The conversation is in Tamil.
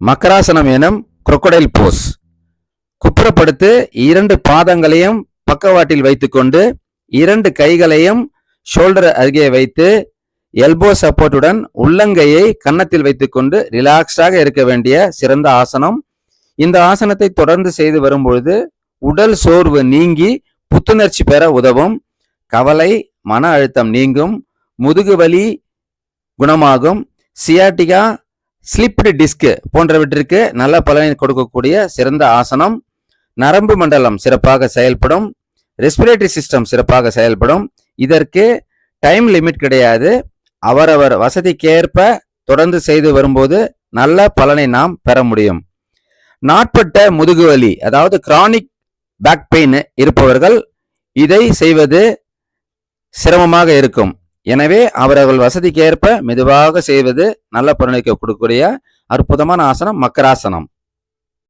மக்கராசனம் எனும் குரொக்கடைல் போஸ் குப்புறப்படுத்து இரண்டு பாதங்களையும் பக்கவாட்டில் வைத்துக்கொண்டு இரண்டு கைகளையும் ஷோல்டர் அருகே வைத்து எல்போ சப்போர்ட்டுடன் உள்ளங்கையை கன்னத்தில் வைத்துக்கொண்டு ரிலாக்ஸ்டாக இருக்க வேண்டிய சிறந்த ஆசனம். இந்த ஆசனத்தை தொடர்ந்து செய்து வரும்பொழுது உடல் சோர்வு நீங்கி புத்துணர்ச்சி பெற உதவும். கவலை மன அழுத்தம் நீங்கும். முதுகு வலி குணமாகும். சியாட்டிகா ஸ்லிப்டு டிஸ்க் போன்றவற்றிற்கு நல்ல பலனை கொடுக்கக்கூடிய சிறந்த ஆசனம். நரம்பு மண்டலம் சிறப்பாக செயல்படும். ரெஸ்பிரேட்டரி சிஸ்டம் சிறப்பாக செயல்படும். இதற்கு டைம் லிமிட் கிடையாது. அவரவர் வசதிக்கேற்ப தொடர்ந்து செய்து வரும்போது நல்ல பலனை நாம் பெற முடியும். நாட்பட்ட முதுகுவலி அதாவது கிரானிக் பேக் பெயின் இருப்பவர்கள் இதை செய்வது சிரமமாக இருக்கும். எனவே அவரவர்கள் வசதிக்கேற்ப மெதுவாக செய்வது நல்ல பலனை கொடுக்கக்கூடிய அற்புதமான ஆசனம் மக்கராசனம்.